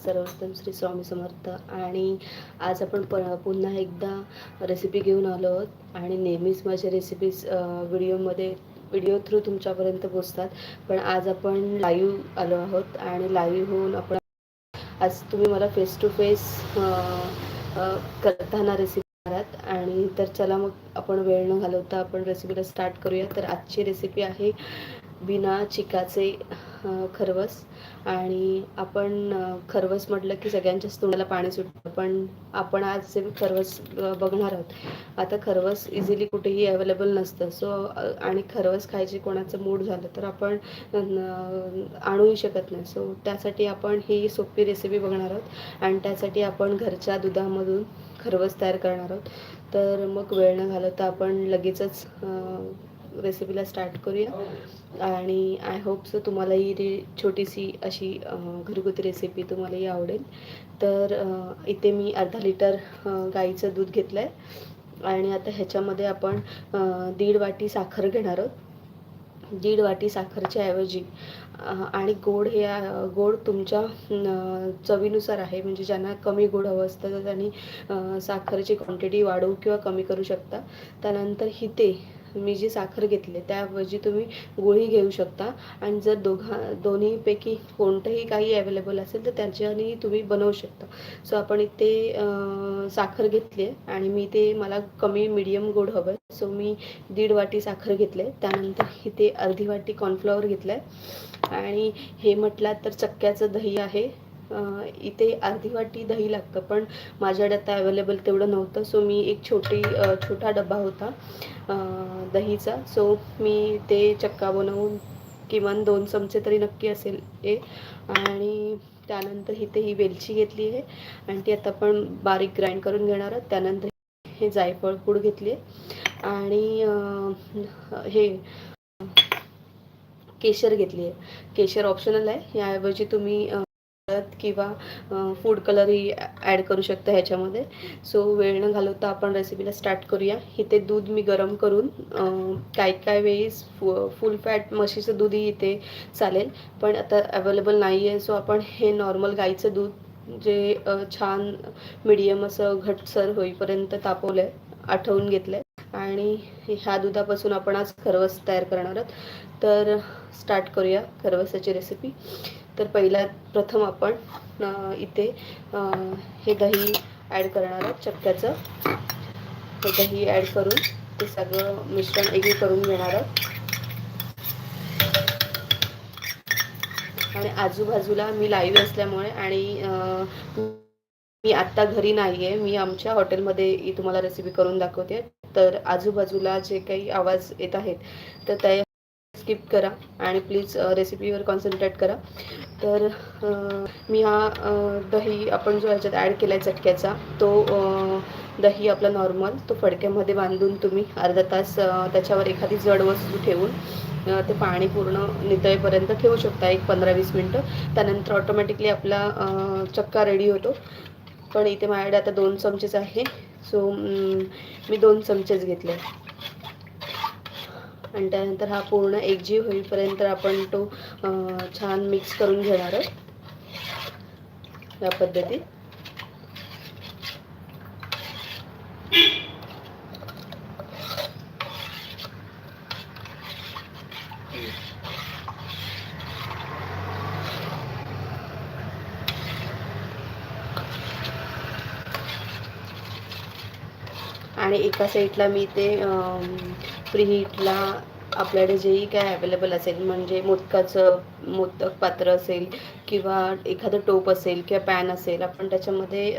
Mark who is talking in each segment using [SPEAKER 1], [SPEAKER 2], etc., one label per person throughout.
[SPEAKER 1] सर्वोत्तम श्री स्वामी समर्थ. आणि आज आपण प पुन्हा एकदा रेसिपी घेऊन आलो आहोत. आणि नेहमीच माझ्या रेसिपीज व्हिडिओमध्ये व्हिडिओ थ्रू तुमच्यापर्यंत पोचतात पण आज आपण लाईव्ह आलो आहोत आणि लाईव्ह होऊन आपण आज तुम्ही मला फेस टू फेस करताना रेसिपी आणि तर चला मग आपण वेळ न घालवता आपण रेसिपीला स्टार्ट करूया. तर आजची रेसिपी आहे बिना चिकाचे खरवस. आणि आपण खरवस म्हटलं की सगळ्यांच्याच तोंडाला पाणी सुटतं पण आपण आज जे खरवस बघणार आहोत आता खरवस इझिली कुठेही अवेलेबल नसतं. सो आणि खरवस खायचे कोणाचं मूड झालं तर आपण आणूही शकत नाही. सो त्यासाठी आपण ही सोपी रेसिपी बघणार आहोत आणि त्यासाठी आपण घरच्या दुधामधून खरवस तयार करणार आहोत. तर मग वेळ न घालवता आपण लगेचच रेसिपीला स्टार्ट करूया. आणि आय होप सो तुम्हाला ही रे छोटीशी अशी घरगुती रेसिपी तुम्हालाही आवडेल. तर इथे मी अर्धा लिटर गाईचं दूध घेतलं आहे आणि आता ह्याच्यामध्ये आपण दीड वाटी साखर घेणार आहोत. दीड वाटी साखरच्या ऐवजी आणि गोड हे गोड तुमच्या चवीनुसार आहे. म्हणजे ज्यांना कमी गोड हवं असतं तर त्यांनी साखरेची क्वांटिटी वाढवू किंवा कमी करू शकता. त्यानंतर हिते मी जी साखर घेतली त्याऐवजी तुम्ही गुळही घेऊ शकता. आणि जर दोघा दोन्हीपैकी कोणतंही काही अवेलेबल असेल तर त्याच्याने तुम्ही बनवू शकता. सो आपण इथे साखर घेतली आहे आणि मी ते मला कमी मिडियम गोड हवं आहे. सो मी दीड वाटी साखर घेतले त्यानंतर इथे अर्धी वाटी कॉर्नफ्लॉवर घेतलं आहे. आणि हे म्हटलात तर चक्क्याचं दही आहे. इथे अर्धी वाटी दही लागतं पण माझ्याकडे आता अवेलेबल तेवढं नव्हतं. सो मी एक छोटी छोटा डबा होता दहीचा. सो मी ते चक्का बनवून किमान दोन चमचे तरी नक्की असेल हे. आणि त्यानंतर इथे ही वेलची घेतली आहे. आणि ती आता आपण बारीक ग्राइंड करून घेणार आहोत. त्यानंतर हे जायफळ पूड घेतली आहे. आणि हे केशर घेतली आहे. केशर ऑप्शनल आहे. याऐवजी तुम्ही शकतात किंवा फूड कलरही ॲड करू शकता ह्याच्यामध्ये. सो वेळ न घालवता आपण रेसिपीला स्टार्ट करूया. इथे दूध मी गरम करून काय काय वेळेस फु फुल फॅट म्हशीचं दूधही इथे चालेल. पण आता अवेलेबल नाही आहे सो आपण हे नॉर्मल गाईचं दूध जे छान मिडियम असं घटसर होईपर्यंत तापवलं आहे आठवून घेतलं आहे आणि ह्या दुधापासून आपण आज खरवस तयार करणार आहोत. तर स्टार्ट करूया खरवसाची रेसिपी तर पहिला प्रथम आपण इथे हे दही ॲड करणार आहोत चक्क्याचं. हे दही ॲड करून ते सगळं मिश्रण एकी करून घेणार आहोत. आणि आजूबाजूला मी लाईव्ह असल्यामुळे आणि मी आत्ता घरी नाही आहे मी आमच्या हॉटेलमध्ये तुम्हाला रेसिपी करून दाखवते. तर आजूबाजूला जे काही आवाज येत आहेत तर त्या स्किप करा आणि प्लीज रेसिपीवर कॉन्सन्ट्रेट करा. तर मी हा दही आपण जो ह्याच्यात ॲड केला आहे चटक्याचा तो दही आपला नॉर्मल तो फडक्यामध्ये बांधून तुम्ही अर्धा तास त्याच्यावर एखादी जड वस्तू ठेवून ते पाणी पूर्ण नितळेपर्यंत ठेवू शकता एक पंधरा वीस मिनटं. त्यानंतर ऑटोमॅटिकली आपला चक्का रेडी होतो. पण इथे माझ्याकडे आता दोन चमचेच आहे. सो मी दोन चमचेच घेतले. आणि त्यानंतर हा पूर्ण एकजीव होईपर्यंत आपण तो छान मिक्स करून घेणार आहोत. या पद्धतीत. आणि एका साईडला मी ते प्रीहीटला आपल्याकडे जेही काय अवेलेबल असेल म्हणजे मोदकाचं मोदक पात्र असेल किंवा एखादं टोप असेल किंवा पॅन असेल आपण त्याच्यामध्ये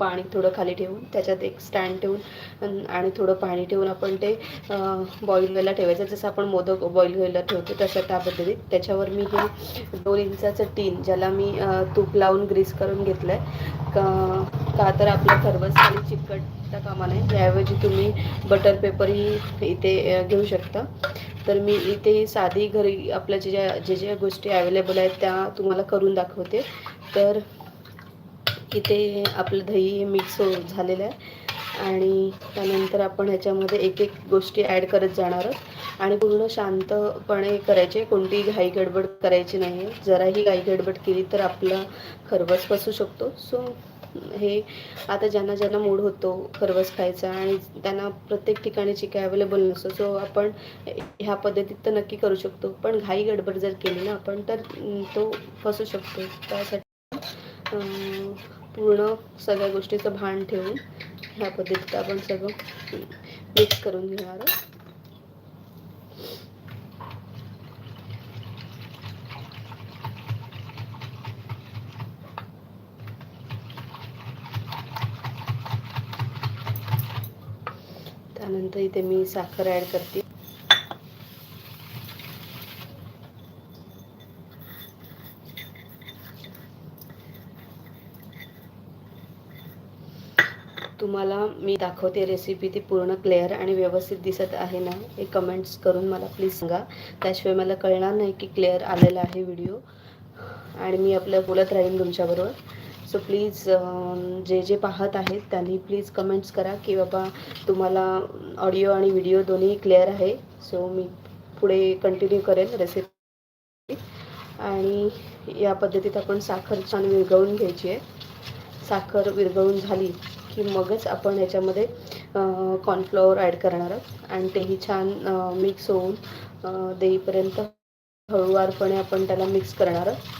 [SPEAKER 1] पाणी थोडं खाली ठेवून त्याच्यात एक स्टँड ठेवून आणि थोडं पाणी ठेवून आपण ते बॉईल व्हायला ठेवायचं. जसं आपण मोदक बॉईल व्हायला ठेवतो तसं त्या पद्धतीत. त्याच्यावर मी हे दोन इंचाचं टीन ज्याला मी तूप लावून ग्रीस करून घेतलं आहे का का तर आपलं खरवस खाली चिकटता कामा नाही याऐवजी तुम्ही बटर पेपरही इथे घेऊ शकता. तर मी इथे साधी घरी आपल्या जे ज्या जे ज्या गोष्टी अवेलेबल आहेत त्या तुम्हाला करून दाखवते. तर इथे आपलं दही मिक्स हो झालेलं आहे. आणि त्यानंतर आपण ह्याच्यामध्ये एक एक गोष्टी ॲड करत जाणार आहोत. आणि पूर्ण शांतपणे करायचे कोणतीही घाई गडबड करायची नाही आहे जराही घाई गडबड केली तर आपलं खरवस फसू शकतो. सो हे आता ज्यांना ज्यांना मूड होतो खरवस खायचा आणि त्यांना प्रत्येक ठिकाणी चिका अवेलेबल नसतो सो आपण ह्या पद्धतीत तर नक्की करू शकतो. पण घाई गडबड जर केली ना आपण तर तो फसू शकतो. त्यासाठी पूर्ण सगळ्या गोष्टीचं भान ठेवून ह्या पद्धतीत आपण सगळं मिक्स करून घेणार आहोत. त्यानंतर इथे मी साखर ॲड करते तुम्हाला मी दाखवते रेसिपी ती पूर्ण क्लिअर आणि व्यवस्थित दिसत आहे ना हे कमेंट्स करून मला प्लीज सांगा. त्याशिवाय मला कळणार नाही की क्लिअर आलेला आहे व्हिडिओ आणि मी आपलं बोलत राहीन तुमच्याबरोबर. सो प्लीज जे जे पाहत आहेत त्यांनी प्लीज कमेंट्स करा की बाबा तुम्हाला ऑडिओ आणि व्हिडिओ दोन्ही क्लिअर आहे. सो मी पुढे कंटिन्यू करेन रेसिपी आणि या पद्धतीत आपण साखर छान विरघळून घ्यायची आहे. साखर विरघळून झाली की मगच आपण याच्यामध्ये कॉर्नफ्लॉवर ॲड करणार आहोत. आणि तेही छान मिक्स होऊन देईपर्यंत हळूवारपणे आपण त्याला मिक्स करणार आहोत.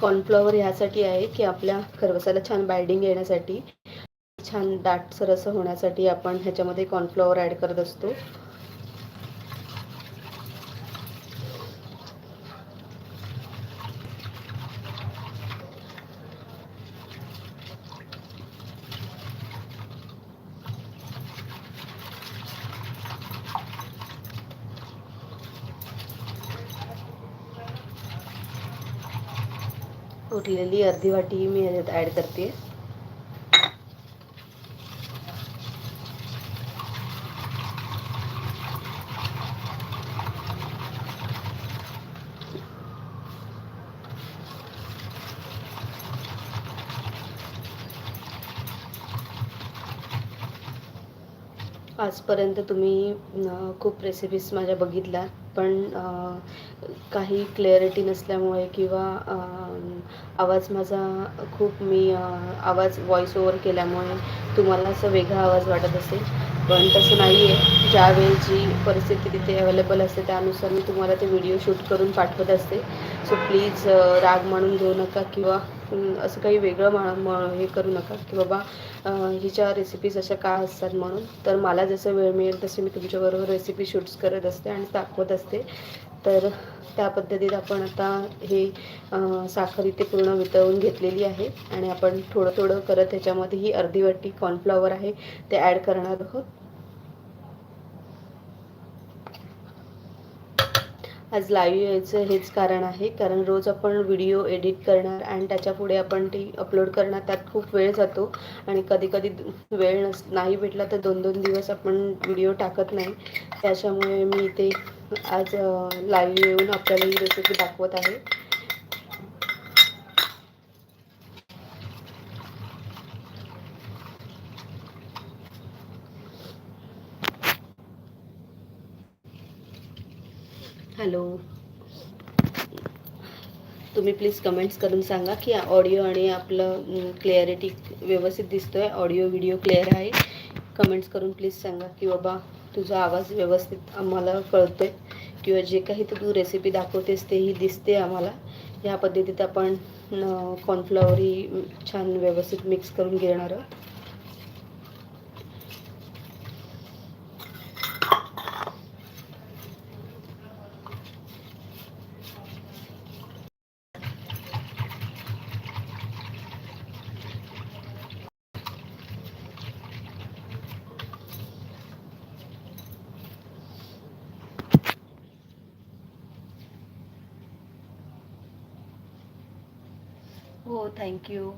[SPEAKER 1] कॉर्नफ्लॉवर ह्यासाठी आहे की आपल्या खरवसाला छान बायडिंग येण्यासाठी छान दाटसर असं होण्यासाठी आपण ह्याच्यामध्ये कॉर्नफ्लॉवर ॲड करत असतो. उरलेली अर्धी वाटी मी ह्याच्यात ॲड करते. आजपर्यंत तुम्ही खूप रेसिपीज माझ्या बघितल्या पण काही क्लॅरिटी नसल्यामुळे किंवा आवाज माझा खूप मी आवाज व्हॉइस ओवर केल्यामुळे तुम्हाला असं वेगळा आवाज वाटत असेल. पण तसं नाही आहे ज्यावेळी जी परिस्थिती तिथे अवेलेबल असते त्यानुसार मी तुम्हाला ते व्हिडिओ शूट करून पाठवत असते. सो प्लीज राग म्हणून घेऊ नका किंवा असं काही वेगळं मा म- हे करू नका की बाबा हिच्या रेसिपीज अशा का असतात म्हणून. तर मला जसं वेळ मिळेल तसे मी तुमच्याबरोबर रेसिपी शूट्स करत असते आणि दाखवत असते. तर त्या पद्धतीत आपण आता हे साखर इथे पूर्ण वितळून घेतलेली आहे आणि आपण थोडं थोडं करत ह्याच्यामध्ये ही अर्धी वाटी कॉर्नफ्लॉवर आहे ते ॲड करणार आहोत. आज लाईव्ह यायचं हेच कारण आहे. कारण रोज आपण व्हिडिओ एडिट करणार आणि त्याच्यापुढे आपण ती अपलोड करणार त्यात खूप वेळ जातो. आणि कधी कधी वेळ नस नाही भेटला तर दोन दोन दिवस आपण व्हिडिओ टाकत नाही. त्याच्यामुळे मी इथे आज लाईव्ह येऊन आपल्याला ही रेसिपी दाखवत आहे. हॅलो. तुम्ही प्लीज कमेंट्स करून सांगा की ऑडिओ आणि आपलं क्लिअरिटी व्यवस्थित दिसतोय. ऑडिओ व्हिडिओ क्लिअर आहे. कमेंट्स करून प्लीज सांगा की बाबा तुझा आवाज व्यवस्थित आम्हाला कळतोय. किंवा जे काही तू रेसिपी दाखवतेस तेही दिसते आम्हाला. ह्या पद्धतीत आपण कॉर्नफ्लॉवर ही छान व्यवस्थित मिक्स करून घेणार आहोत. हो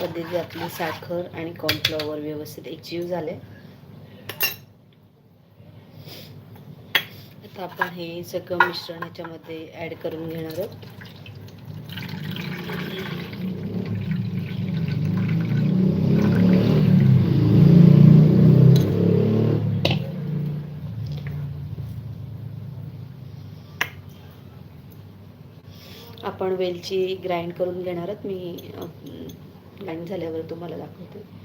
[SPEAKER 1] पद्धतीतली साखर आणि कॉर्नफ्लॉवर व्यवस्थित एकजीव झाले. आता आपण हे सगळं मिश्रण ह्याच्यामध्ये ॲड करून घेणार आहोत. आपण वेलची ग्राइंड करून घेणार आहोत. मी टाईम झाल्यावर तुम्हाला दाखवते.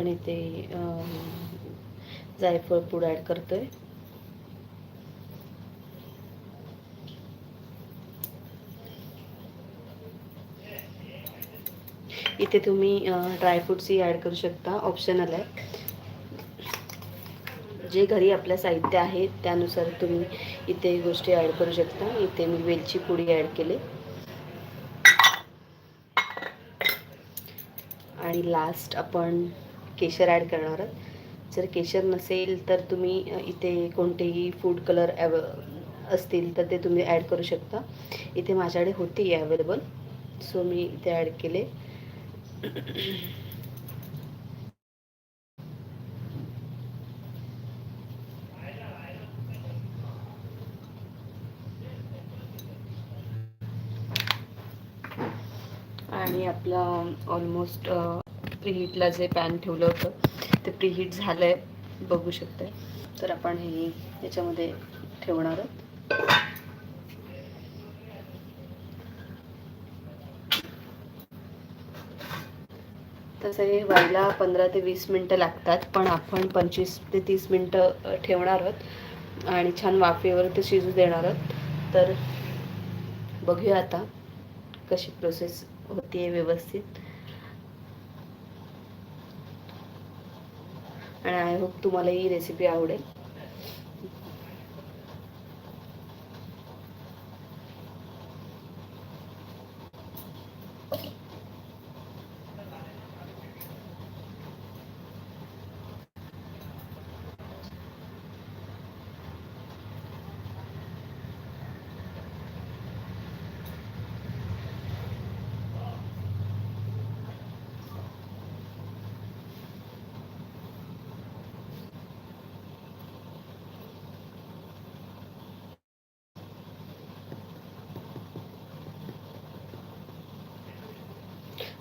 [SPEAKER 1] आपण इथे जायफळ पूड ॲड करतो आहे इथे तुम्ही ड्रायफ्रुट्सही ॲड करू शकता ऑप्शनल आहे. जे घरी आपल्या साहित्य आहे त्यानुसार तुम्ही इथे गोष्टी ॲड करू शकता. इथे मी वेलची पुडी ॲड केले. आणि लास्ट आपण केशर ॲड करणार आहोत. जर केशर नसेल तर तुम्ही इथे कोणतेही फूड कलर ॲव असतील तर ते तुम्ही ॲड करू शकता. इथे माझ्याकडे होती अवेलेबल सो मी इथे ॲड केले. आणि आपला ऑलमोस्ट प्रीहीटला जे पॅन ठेवलं होतं ते प्रीहीट झालं आहे बघू शकते तर आपण हे याच्यामध्ये ठेवणार आहोत. तसं हे व्हायला पंधरा ते वीस मिनटं लागतात पण आपण पंचवीस ते तीस मिनटं ठेवणार आहोत. आणि छान वाफेवर ते शिजू देणार आहोत. तर बघूया आता कशी प्रोसेस होतीये व्यवस्थित. आणि आय होप तुम्हाला ही रेसिपी आवडेल.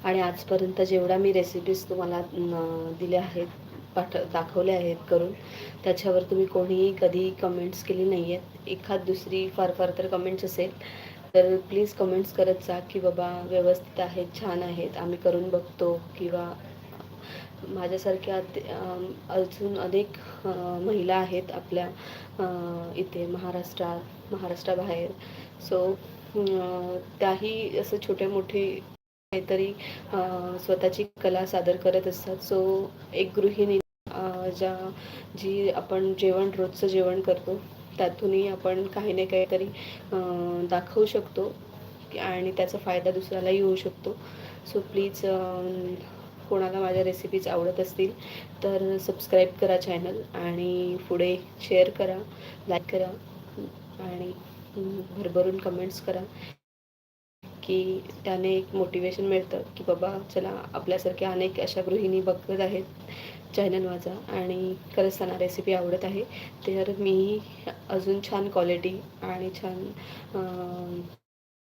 [SPEAKER 1] आणि आजपर्यंत जेवढ्या मी रेसिपीज तुम्हाला दिल्या आहेत पाठ दाखवल्या आहेत करून त्याच्यावर तुम्ही कोणीही कधी कमेंट्स केली नाही आहेत एखाद दुसरी फार फार तर कमेंट्स असेल. तर प्लीज कमेंट्स करत जा की बाबा व्यवस्थित आहेत छान आहेत आम्ही करून बघतो किंवा माझ्यासारख्या अजून अनेक महिला आहेत आपल्या इथे महाराष्ट्रात महाराष्ट्राबाहेर. सो त्याही असं छोटे मोठे काहीतरी स्वतःची कला सादर करत असतात. सो एक गृहिणी ज्या जी आपण जेवण रोजचं जेवण करतो त्यातूनही आपण काही ना काहीतरी दाखवू शकतो आणि त्याचा फायदा दुसऱ्यालाही होऊ शकतो. सो प्लीज कोणाला माझ्या रेसिपीज आवडत असतील तर सबस्क्राईब करा चॅनल आणि पुढे शेअर करा लाईक करा आणि भरभरून कमेंट्स करा. की त्याने एक मोटिवेशन मिळतं की बाबा चला आपल्यासारख्या अनेक अशा गृहिणी बघत आहेत चॅनल माझा आणि खरंच त्यांना रेसिपी आवडत आहे. तर मी अजून छान क्वालिटी आणि छान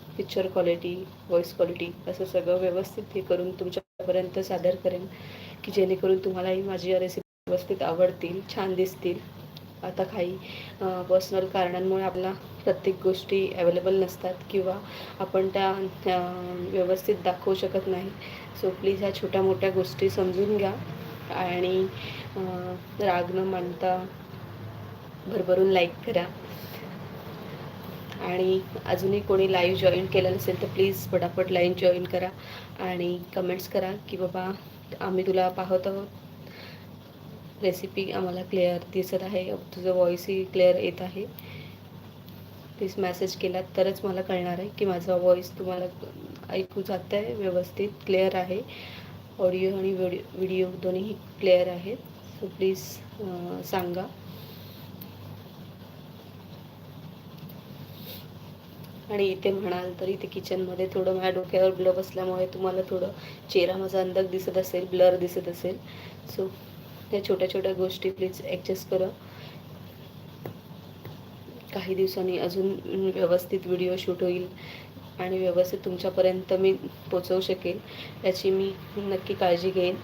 [SPEAKER 1] पिक्चर क्वालिटी व्हॉईस क्वालिटी असं सगळं व्यवस्थित हे करून तुमच्यापर्यंत सादर करेन की जेणेकरून तुम्हालाही माझी रेसिपी व्यवस्थित आवडतील छान दिसतील. आता काही पर्सनल कारणांमुळे आपल्याला प्रत्येक गोष्टी अवेलेबल नसतात किंवा आपण त्या व्यवस्थित दाखवू शकत नाही. सो प्लीज ह्या छोट्या मोठ्या गोष्टी समजून घ्या आणि राग न मानता भरभरून लाईक करा. आणि अजूनही कोणी लाईव्ह जॉईन केलं नसेल तर प्लीज पटापट लाईव्ह जॉईन करा आणि कमेंट्स करा की बाबा आम्ही तुला पाहत आहोत. रेसिपी आम्हाला क्लिअर दिसत आहे. तुझं व्हॉईसही क्लिअर येत आहे. प्लीज मॅसेज केलात तरच मला कळणार आहे की माझा व्हॉईस तुम्हाला ऐकू जात आहे व्यवस्थित क्लिअर आहे. ऑडिओ आणि व्हिडिओ व्हिडिओ दोन्हीही क्लिअर आहेत. सो प्लीज सांगा. आणि इथे म्हणाल तर इथे किचनमध्ये थोडं माझ्या डोक्यावर ग्लो असल्यामुळे तुम्हाला थोडं चेहरा माझा अंधक दिसत असेल ब्लर दिसत असेल. सो त्या छोट्या छोट्या गोष्टी प्लीज ॲडजस्ट करा. काही दिवसांनी अजून व्यवस्थित व्हिडिओ शूट होईल आणि व्यवस्थित तुमच्यापर्यंत मी पोचवू शकेल याची मी नक्की काळजी घेईन.